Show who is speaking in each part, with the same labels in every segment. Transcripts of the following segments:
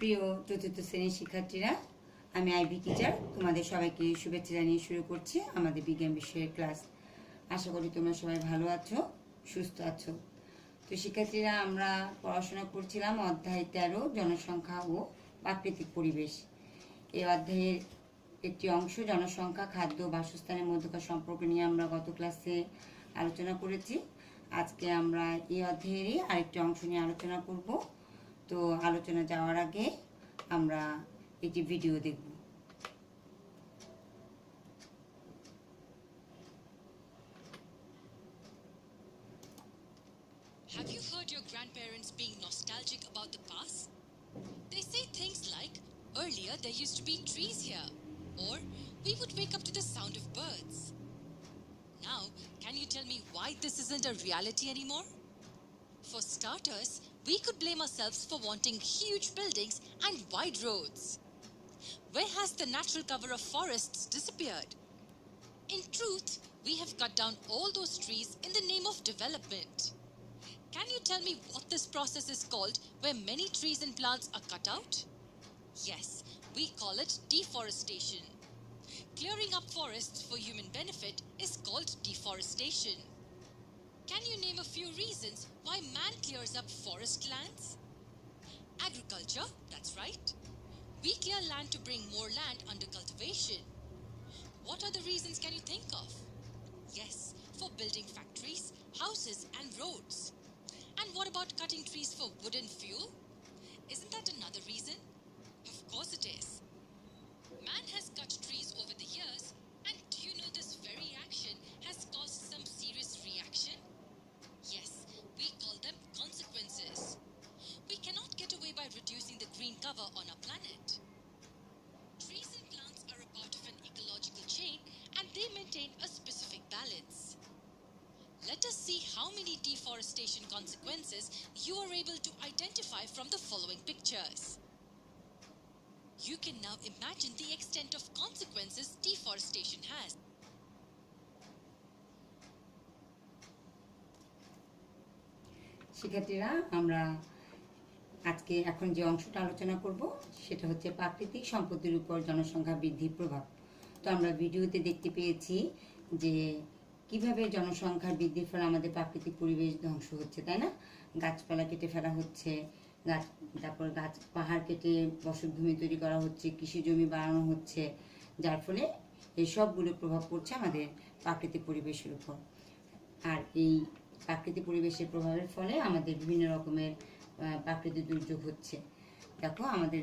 Speaker 1: প্রিয় চতুর্থ শ্রেণির শিক্ষার্থীরা, আমি আইবি টিচার তোমাদের সবাইকে শুভেচ্ছা জানিয়ে শুরু করছি আমাদের বিজ্ঞান বিষয়ের ক্লাস আশা করি তোমরা সবাই ভালো আছো, সুস্থ আছো। তো শিক্ষার্থীরা, আমরা পড়াশোনা করছিলাম অধ্যায় তেরো, জনসংখ্যা ও প্রাকৃতিক পরিবেশ। এই অধ্যায়ের একটি অংশ জনসংখ্যা, খাদ্য বাসস্থানের মধ্যকার সম্পর্ক নিয়ে আমরা গত ক্লাসে আলোচনা করেছি। আজকে আমরা এই অধ্যায়েরই আরেকটি অংশ নিয়ে আলোচনা করব। তো আলোচনা যাওয়ার আগে আমরা একটি ভিডিও দেখব
Speaker 2: Have you heard your grandparents being nostalgic about the past? They say things like, earlier there used to be trees here, or we would wake up to the sound of birds. Now, can you tell me why this isn't a reality anymore? For starters, we could blame ourselves for wanting huge buildings and wide roads. Where has the natural cover of forests disappeared? In truth, we have cut down all those trees in the name of development. Can you tell me what this process is called where many trees and plants are cut out? Yes, we call it deforestation. Clearing up forests for human benefit is called deforestation. Can you name a few reasons why man clears up forest lands? Agriculture, that's right. We clear land to bring more land under cultivation. What other reasons can you think of? Yes, for building factories, houses, and roads. And what about cutting trees for wooden fuel? Isn't that another reason? Of course it is. How many deforestation consequences you are able to identify from the following pictures. You can now imagine the extent of consequences deforestation has.
Speaker 1: শিক্ষার্থীরা আমরা আজকে এখন যে অংশটা আলোচনা করব সেটা হচ্ছে প্রাকৃতিক সম্পত্তির উপর জনসংখ্যা বৃদ্ধির প্রভাব তো আমরা ভিডিওতে দেখতে পেয়েছি যে কীভাবে জনসংখ্যার বৃদ্ধির ফলে আমাদের প্রাকৃতিক পরিবেশ ধ্বংস হচ্ছে, তাই না? গাছপালা কেটে ফেলা হচ্ছে, গাছ, তারপর গাছ, পাহাড় কেটে বসতভূমি তৈরি করা হচ্ছে, কৃষি জমি বাড়ানো হচ্ছে, যার ফলে এই সবগুলো প্রভাব পড়ছে আমাদের প্রাকৃতিক পরিবেশের উপর। আর এই প্রাকৃতিক পরিবেশের প্রভাবের ফলে আমাদের বিভিন্ন রকমের প্রাকৃতিক দুর্যোগ হচ্ছে। দেখো, আমাদের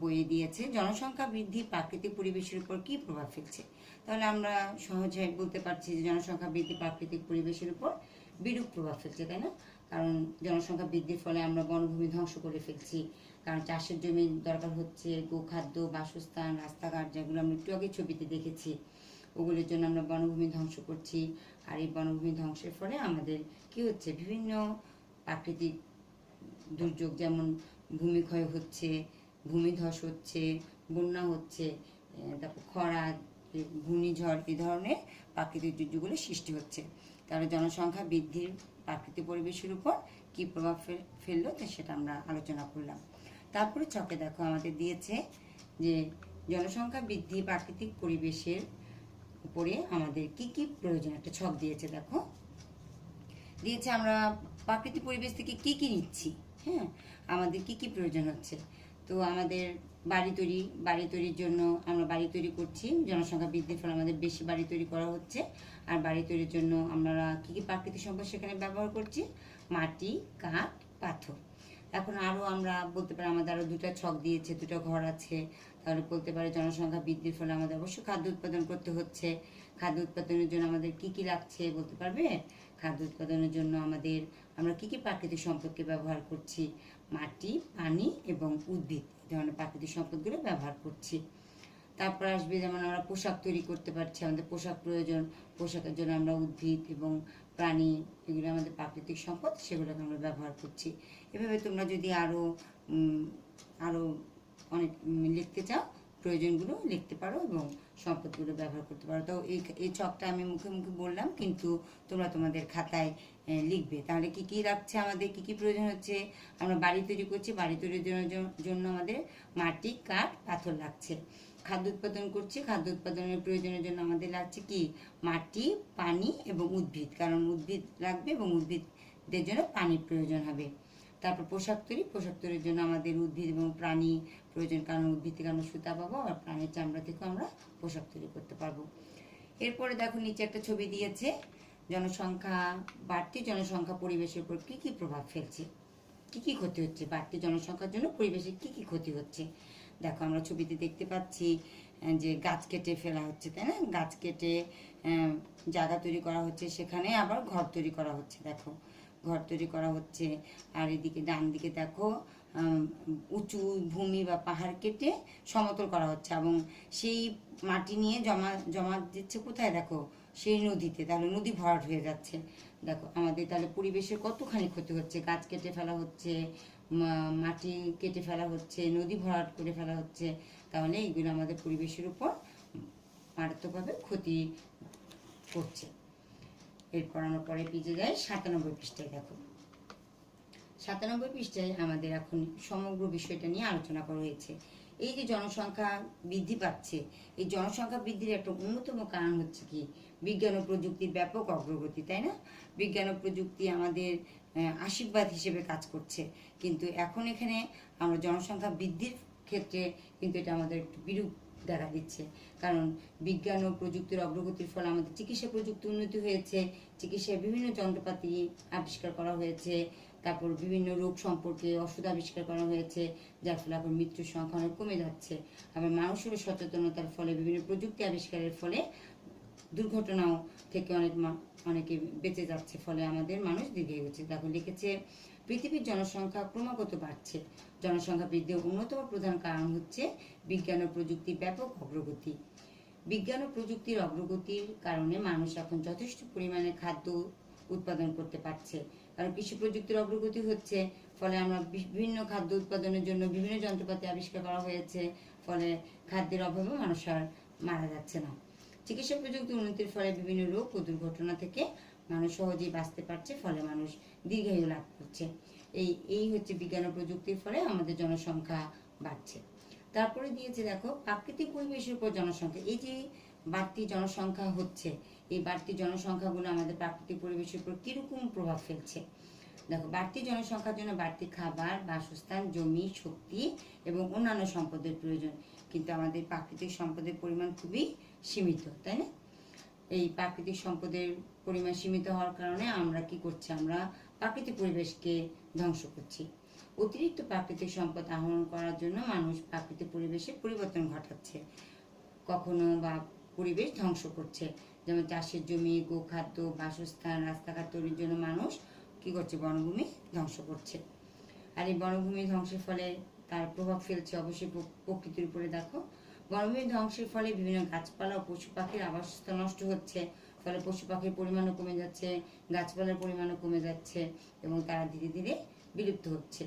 Speaker 1: বইয়ে দিয়েছে, জনসংখ্যা বৃদ্ধি প্রাকৃতিক পরিবেশের উপর কি প্রভাব ফেলছে? তাহলে আমরা সহজে বলতে পারছি যে জনসংখ্যা বৃদ্ধি প্রাকৃতিক পরিবেশের উপর বিরূপ প্রভাব ফেলছে, তাই না? কারণ জনসংখ্যা বৃদ্ধির ফলে আমরা বনভূমি ধ্বংস করে ফেলছি। কারণ চাষের জমি দরকার হচ্ছে, গোখাদ্য, বাসস্থান, রাস্তাঘাট, যেগুলো আমরা একটু আগে ছবিতে দেখেছি, ওগুলোর জন্য আমরা বনভূমি ধ্বংস করছি। আর এই বনভূমি ধ্বংসের ফলে আমাদের কি হচ্ছে? বিভিন্ন প্রাকৃতিক দুর্যোগ, যেমন ভূমিক্ষয় হচ্ছে ভূমিধস হচ্ছে, বন্যা হচ্ছে তারপর খরা, ঘূর্ণিঝড় এই ধরনের প্রাকৃতিক দুর্যোগগুলো সৃষ্টি হচ্ছে। তাহলে জনসংখ্যা বৃদ্ধির প্রাকৃতিক পরিবেশের উপর কী প্রভাব ফেলল তা সেটা আমরা আলোচনা করলাম। তারপরে চকে দেখো আমাদের দিয়েছে যে জনসংখ্যা বৃদ্ধি প্রাকৃতিক পরিবেশের উপরে আমাদের কি কি প্রয়োজন, একটা ছক দিয়েছে দেখো। দিয়েছে আমরা প্রাকৃতিক পরিবেশ থেকে কি কি নিচ্ছি হ্যাঁ? আমাদের কি কি প্রয়োজন হচ্ছে? তো আমাদের বাড়ি তৈরি, বাড়ি তৈরির জন্য আমরা বাড়ি তৈরি করছি। জনসংখ্যা বৃদ্ধির ফলে আমাদের বেশি বাড়ি তৈরি করা হচ্ছে। আর বাড়ি তৈরির জন্য আমরা কি কি প্রাকৃতিক সম্পদ সেখানে ব্যবহার করছি? মাটি, কাঠ, পাথর। এখন আরও আমরা বলতে পারি আমাদের আরও দুটো ছক দিয়েছে দুটো ঘর আছে। তাহলে বলতে পারি জনসংখ্যা বৃদ্ধির ফলে আমাদের অবশ্যই খাদ্য উৎপাদন করতে হচ্ছে। খাদ্য উৎপাদনের জন্য আমাদের কি কি লাগছে বলতে পারবে? খাদ্য উৎপাদনের জন্য আমাদের আমরা কি কি প্রাকৃতিক সম্পদকে ব্যবহার করছি? মাটি, পানি এবং উদ্ভিদ। এই ধরনের প্রাকৃতিক সম্পদগুলো ব্যবহার করছি। তারপর আসবে যেমন আমরা পোশাক তৈরি করতে পারছি, আমাদের পোশাক প্রয়োজন। পোশাকের জন্য আমরা উদ্ভিদ এবং প্রাণী এগুলো আমাদের প্রাকৃতিক সম্পদ, সেগুলোকে আমরা ব্যবহার করছি। এভাবে তোমরা যদি আরও আরও অনেক লিখতে চাও, প্রয়োজনগুলো লিখতে পারো এবং সম্পদগুলো ব্যবহার করতে পারো। তো এই এই ছকটা আমি মুখে মুখে বললাম, কিন্তু তোমরা তোমাদের খাতায় লিখবে। তাহলে কি কি রাখছে আমাদের, কি কি প্রয়োজন হচ্ছে? আমরা বাড়ি তৈরি করছি, বাড়ি তৈরির জন্য আমাদের মাটি, কাঠ, পাথর লাগছে। খাদ্য উৎপাদন করছি, খাদ্য উৎপাদনের প্রয়োজনের জন্য আমাদের লাগছে কি? মাটি, পানি এবং উদ্ভিদ। কারণ উদ্ভিদ লাগবে এবং উদ্ভিদদের জন্য পানির প্রয়োজন হবে। তারপর পোশাক তৈরি, পোশাক তৈরির জন্য আমাদের উদ্ভিদ এবং প্রাণী প্রয়োজন। কারণ উদ্ভিদ থেকে আমরা সুতা পাবো, আর প্রাণীর চামড়া থেকেও আমরা পোশাক তৈরি করতে পারব। এরপরে দেখো, নিচে একটা ছবি দিয়েছে। জনসংখ্যা বাড়তি জনসংখ্যা পরিবেশের উপর কী কী প্রভাব ফেলছে? কি কি ক্ষতি হচ্ছে? বাড়তি জনসংখ্যার জন্য পরিবেশে কি কি ক্ষতি হচ্ছে? দেখো, আমরা ছবিতে দেখতে পাচ্ছি যে গাছ কেটে ফেলা হচ্ছে, তাই না? গাছ কেটে জায়গা তৈরি করা হচ্ছে, সেখানে আবার ঘর তৈরি করা হচ্ছে, দেখো। ঘর তৈরি করা হচ্ছে, আর এদিকে ডান দিকে দেখো উঁচু ভূমি বা পাহাড় কেটে সমতল করা হচ্ছে, এবং সেই মাটি নিয়ে জমা জমা দিচ্ছে কোথায়? দেখো সেই নদীতে, তাহলে নদী ভরাট হয়ে যাচ্ছে। দেখো, আমাদের তাহলে পরিবেশের কতখানি ক্ষতি হচ্ছে? গাছ কেটে ফেলা হচ্ছে মাটি কেটে ফেলা হচ্ছে, নদী ভরাট করে ফেলা হচ্ছে, তাহলে এইগুলো আমাদের পরিবেশের উপর মারাত্মকভাবে ক্ষতি করছে। এরপর আমরা পরে পিজে যাই সাতানব্বই পৃষ্ঠায়, দেখো। সাতানব্বই পৃষ্ঠায় আমাদের এখন সমগ্র বিষয়টা নিয়ে আলোচনা করা হয়েছে। এই যে জনসংখ্যা বৃদ্ধি পাচ্ছে, এই জনসংখ্যা বৃদ্ধির একটা অন্যতম কারণ হচ্ছে কি? বিজ্ঞান ও প্রযুক্তির ব্যাপক অগ্রগতি, তাই না? বিজ্ঞান ও প্রযুক্তি আমাদের আশীর্বাদ হিসেবে কাজ করছে। কিন্তু এখন এখানে আমরা জনসংখ্যা বৃদ্ধির ক্ষেত্রে কিন্তু এটা আমাদের একটু বিরূপ দেখা দিচ্ছে। কারণ বিজ্ঞান ও প্রযুক্তির অগ্রগতির ফলে আমাদের চিকিৎসা প্রযুক্তি উন্নতি হয়েছে, চিকিৎসায় বিভিন্ন যন্ত্রপাতি আবিষ্কার করা হয়েছে তারপর বিভিন্ন রোগ সম্পর্কে ওষুধ আবিষ্কার করা হয়েছে, যার ফলে এখন মৃত্যুর সংখ্যা অনেক কমে যাচ্ছে। আবার মানুষেরও সচেতনতার ফলে, বিভিন্ন প্রযুক্তি আবিষ্কারের ফলে দুর্ঘটনাও থেকে অনেক অনেকে বেঁচে যাচ্ছে, ফলে আমাদের মানুষ দীর্ঘ হচ্ছে দেখো লিখেছে, পৃথিবীর জনসংখ্যা ক্রমাগত বাড়ছে। জনসংখ্যা বৃদ্ধির অন্যতম প্রধান কারণ হচ্ছে বিজ্ঞান ও প্রযুক্তির ব্যাপক অগ্রগতি। বিজ্ঞান ও প্রযুক্তির অগ্রগতির কারণে মানুষ এখন যথেষ্ট পরিমাণে খাদ্য উৎপাদন করতে পারছে। কারণ কৃষি প্রযুক্তির অগ্রগতি হচ্ছে, ফলে আমরা বিভিন্ন খাদ্য উৎপাদনের জন্য বিভিন্ন যন্ত্রপাতি আবিষ্কার করা হয়েছে, ফলে খাদ্যের অভাবে মানুষ আর মারা যাচ্ছে না। চিকিৎসা প্রযুক্তি উন্নতির ফলে বিভিন্ন রোগ ও দুর্ঘটনা থেকে মানুষ সহজেই বাঁচতে পারছে, ফলে মানুষ দীর্ঘায়ু লাভ করছে। এই এই হচ্ছে বিজ্ঞান ও প্রযুক্তির ফলে আমাদের জনসংখ্যা বাড়ছে। তারপরে দিয়েছে দেখো, প্রাকৃতিক পরিবেশের উপর জনসংখ্যা। এই যে বাড়তি জনসংখ্যা হচ্ছে। এই বাড়তি জনসংখ্যাগুলো আমাদের প্রাকৃতিক পরিবেশের উপর কীরকম প্রভাব ফেলছে? দেখো, বাড়তি জনসংখ্যার জন্য বাড়তি খাবার, বাসস্থান, জমি, শক্তি এবং অন্যান্য সম্পদের প্রয়োজন। কিন্তু আমাদের প্রাকৃতিক সম্পদের পরিমাণ খুবই সীমিত, তাই না? এই প্রাকৃতিক সম্পদের পরিমাণ সীমিত হওয়ার কারণে আমরা কি করছি? আমরা প্রাকৃতিক পরিবেশকে ধ্বংস করছি। অতিরিক্ত প্রাকৃতিক সম্পদ আহরণ করার জন্য মানুষ প্রাকৃতিক পরিবেশে পরিবর্তন ঘটাচ্ছে। কখনো বা পরিবেশ ধ্বংস করছে। যেমন চাষের জমি, গোখাদ্য, বাসস্থান, রাস্তাঘাট তৈরির জন্য মানুষ কি করছে? বনভূমি ধ্বংস করছে। আর এই বনভূমি ধ্বংসের ফলে তার প্রভাব ফেলছে অবশ্যই প্রকৃতির উপরে, দেখো। বনভূমি ধ্বংসের ফলে বিভিন্ন গাছপালা ও পশু পাখির আবাসস্থল নষ্ট হচ্ছে। ফলে পশু পাখির পরিমাণও কমে যাচ্ছে, গাছপালার পরিমাণও কমে যাচ্ছে এবং তারা ধীরে ধীরে বিলুপ্ত হচ্ছে।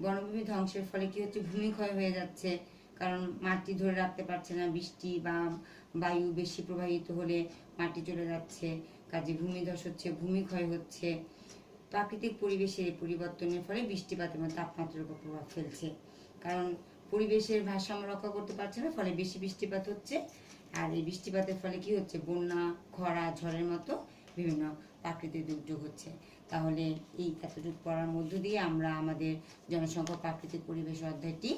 Speaker 1: বনভূমি ধ্বংসের ফলে কি হচ্ছে? ভূমিক্ষয় হয়ে যাচ্ছে। কারণ মাটি ধরে রাখতে পারছে না, বৃষ্টি বা বায়ু বেশি প্রবাহিত হলে মাটি চলে যাচ্ছে, কাজে ভূমিধস হচ্ছে, ভূমিক্ষয় হচ্ছে। প্রাকৃতিক পরিবেশের পরিবর্তনের ফলে বৃষ্টিপাত এবং তাপমাত্রার উপর প্রভাব ফেলছে। কারণ পরিবেশের ভারসাম্য রক্ষা করতে পারছে না, ফলে বেশি বৃষ্টিপাত হচ্ছে। আর এই বৃষ্টিপাতের ফলে কি হচ্ছে? বন্যা, খরা, ঝড়ের মতো বিভিন্ন প্রাকৃতিক দুর্যোগ হচ্ছে। তাহলে এই এতটুকু পড়ার মধ্য দিয়ে আমরা আমাদের জনসংখ্যা প্রাকৃতিক পরিবেশ অধ্যায়টি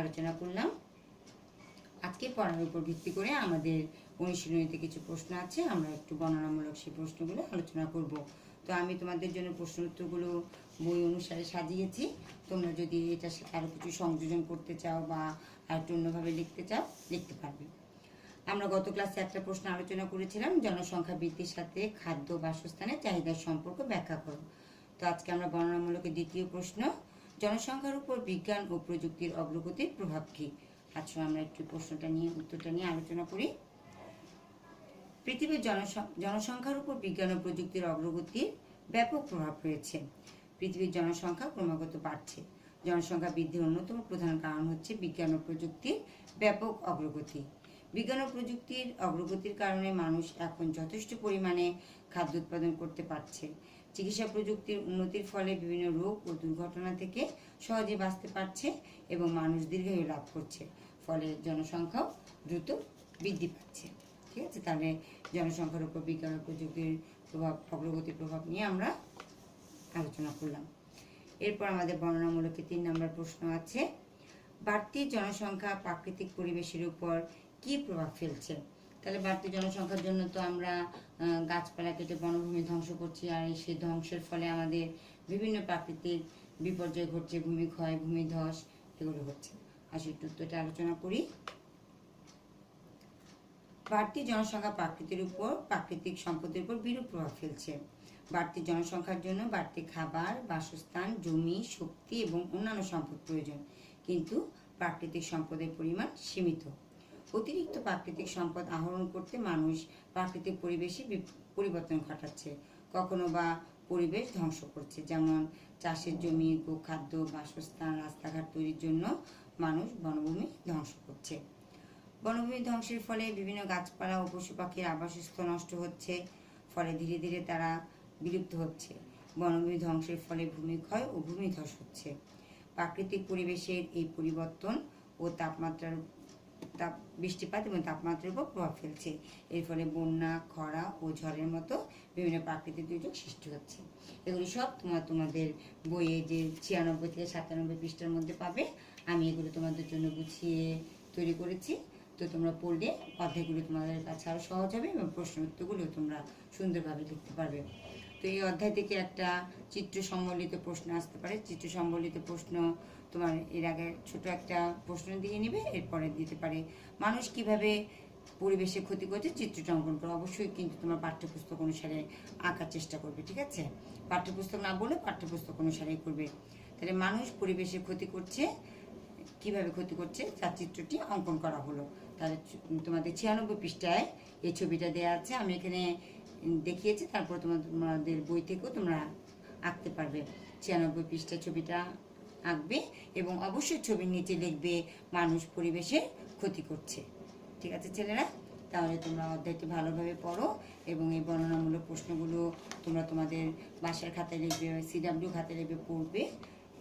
Speaker 1: আলোচনা করলাম। আজকে পড়ার উপর ভিত্তি করে আমাদের অনুশীলনীতে কিছু প্রশ্ন আছে, আমরা একটু বর্ণনামূলক সেই প্রশ্নগুলো আলোচনা করব। তো আমি তোমাদের জন্য প্রশ্ন উত্তরগুলো বই অনুসারে সাজিয়েছি। তোমরা যদি সাথে আরও কিছু সংযোজন করতে চাও বা আর একটু অন্যভাবে লিখতে চাও, লিখতে পারবে। আমরা গত ক্লাসে একটা প্রশ্ন আলোচনা করেছিলাম, জনসংখ্যা বৃদ্ধির সাথে খাদ্য বাসস্থানের চাহিদার সম্পর্ক ব্যাখ্যা করো। তো আজকে আমরা বর্ণনামূলকের দ্বিতীয় প্রশ্ন জনসংখ্যার উপর বিজ্ঞান ও প্রযুক্তির অগ্রগতির প্রভাব কী? আচ্ছা আমরা একটু প্রশ্নটা নিয়ে, উত্তরটা নিয়ে আলোচনা করি। পৃথিবীর জনসং- জনসংখ্যার উপর বিজ্ঞান ও প্রযুক্তির অগ্রগতির ব্যাপক প্রভাব রয়েছে পৃথিবীর জনসংখ্যা ক্রমাগত বাড়ছে। জনসংখ্যা বৃদ্ধির অন্যতম প্রধান কারণ হচ্ছে বিজ্ঞান ও প্রযুক্তির ব্যাপক অগ্রগতি। বিজ্ঞান ও প্রযুক্তির অগ্রগতির কারণে মানুষ এখন যথেষ্ট পরিমাণে খাদ্য উৎপাদন করতে পারছে। চিকিৎসা প্রযুক্তির উন্নতির ফলে বিভিন্ন রোগ ও দুর্ঘটনা থেকে সহজে বাঁচতে পারছে এবং মানুষ দীর্ঘায়ু লাভ করছে। ফলে জনসংখ্যাও দ্রুত বৃদ্ধি পাচ্ছে। ঠিক আছে? তাহলে জনসংখ্যার উপর বিজ্ঞান প্রযুক্তির প্রভাব অগ্রগতির প্রভাব নিয়ে আমরা আলোচনা করলাম। এরপর আমাদের বর্ণনামূলকে তিন নম্বর প্রশ্ন আছে, বাড়তি জনসংখ্যা প্রাকৃতিক পরিবেশের উপর কি প্রভাব ফেলছে? তাহলে বাড়তি জনসংখ্যার জন্য তো আমরা গাছপালা কেটে বনভূমি ধ্বংস করছি আর এই সেই ধ্বংসের ফলে আমাদের বিভিন্ন প্রাকৃতিক বিপর্যয় ঘটছে, ভূমি ভূমিক্ষয় ভূমিধস এগুলো হচ্ছে। আসি একটু উত্তরটা আলোচনা করি। বাড়তি জনসংখ্যা প্রাকৃতির উপর, প্রাকৃতিক সম্পদের উপর বিরূপ প্রভাব ফেলছে। বাড়তি জনসংখ্যার জন্য বাড়তি খাবার, বাসস্থান, জমি, শক্তি এবং অন্যান্য সম্পদ প্রয়োজন। কিন্তু প্রাকৃতিক সম্পদের পরিমাণ সীমিত। অতিরিক্ত প্রাকৃতিক সম্পদ আহরণ করতে মানুষ প্রাকৃতিক পরিবেশে পরিবর্তন ঘটাচ্ছে। কখনো বা পরিবেশ ধ্বংস করছে। যেমন চাষের জমি, গোখাদ্য, বাসস্থান, রাস্তাঘাট তৈরির জন্য মানুষ বনভূমি ধ্বংস করছে। বনভূমি ধ্বংসের ফলে বিভিন্ন গাছপালা ও পশু পাখির আবাসস্থল নষ্ট হচ্ছে। ফলে ধীরে ধীরে তারা বিলুপ্ত হচ্ছে। বনভূমি ধ্বংসের ফলে ভূমিক্ষয় ও ভূমিধস হচ্ছে। প্রাকৃতিক পরিবেশের এই পরিবর্তন ও তাপমাত্রার তাপ, বৃষ্টিপাত এবং তাপমাত্রার উপর প্রভাব ফেলছে। এর ফলে বন্যা, খরা ও ঝড়ের মতো বিভিন্ন প্রাকৃতিক দুর্যোগ সৃষ্টি হচ্ছে। এগুলি সব তোমার তোমাদের বইয়ে যে ছিয়ানব্বই থেকে সাতানব্বই পৃষ্ঠার মধ্যে পাবে। আমি এগুলো তোমাদের জন্য গুছিয়ে তৈরি করেছি। তো তোমরা পড়লে অধ্যায়গুলো তোমাদের কাছে আরও সহজ হবে এবং প্রশ্ন উত্তরগুলো তোমরা সুন্দরভাবে লিখতে পারবে। তো এই অধ্যায় থেকে একটা চিত্র সম্বলিত প্রশ্ন আসতে পারে। চিত্র সম্বলিত প্রশ্ন তোমার এর আগে ছোট একটা প্রশ্ন দিয়ে নিবে, এরপরে দিতে পারে। মানুষ কীভাবে পরিবেশে ক্ষতি করছে চিত্রটা অঙ্কন করো। অবশ্যই কিন্তু তোমার পাঠ্যপুস্তক অনুসারে আঁকার চেষ্টা করবে, ঠিক আছে? পাঠ্যপুস্তক না বলে পাঠ্যপুস্তক অনুসারেই করবে। তাহলে মানুষ পরিবেশে ক্ষতি করছে, কীভাবে ক্ষতি করছে? তার চিত্রটি অঙ্কন করা হলো। তাহলে তোমাদের ছিয়ানব্বই পৃষ্ঠায় এই ছবিটা দেওয়া আছে। আমি এখানে দেখিয়েছি, তারপর তোমার তোমাদের বই থেকেও তোমরা আঁকতে পারবে। ছিয়ানব্বই পৃষ্ঠায় ছবিটা আঁকবে এবং অবশ্যই ছবির নিচে লিখবে, মানুষ পরিবেশে ক্ষতি করছে। ঠিক আছে ছেলেরা? তাহলে তোমরা অধ্যায়টি ভালোভাবে পড়ো এবং এই বর্ণনামূলক প্রশ্নগুলো তোমরা তোমাদের বাসার খাতায় লিখবে সিডাব্লিউ খাতায় লিখবে, পড়বে।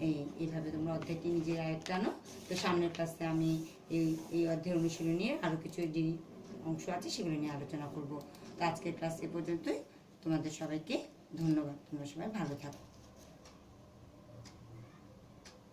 Speaker 1: এই, এইভাবে তোমরা অধ্যায়টি নিজের আয়ত্ত আনো তো সামনের ক্লাসে আমি এই এই অধ্যায় অনুশীলন নিয়ে আরও কিছু যে অংশ আছে সেগুলো নিয়ে আলোচনা করব। তো আজকের ক্লাস এ পর্যন্তই। তোমাদের সবাইকে ধন্যবাদ। তোমরা সবাই ভালো থাকো।